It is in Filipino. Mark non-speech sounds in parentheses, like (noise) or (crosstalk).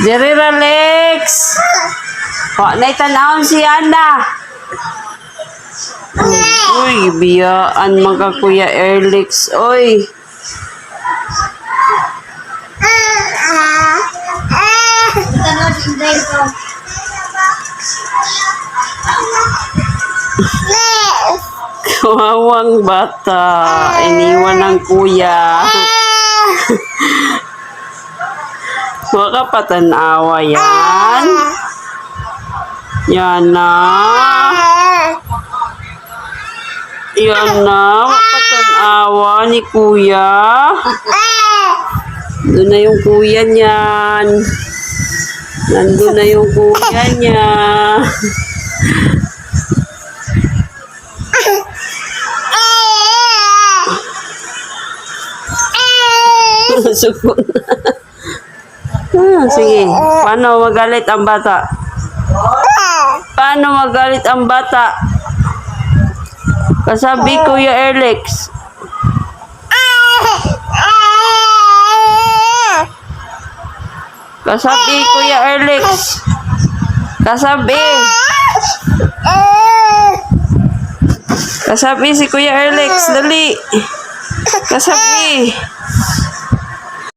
Jerry Alex. Ho, naitanawon si Anda. Uy, biyaan mga kuya Erlix. Oy. Kawawang (laughs) bata. Iniwan ng kuya. Waka patanawa yan. Yan na. Yan na. Wapatanawa ni kuya. Doon na yung kuya niyan. Nandun na yung kuya niya. (laughs) Suko na. Ah, sige. Paano magalit ang bata? Paano magalit ang bata? Kasabi Kuya Erlex. Kasabi Kuya Erlex. Kasabi. Kasabi si Kuya Erlex. Dali. Kasabi.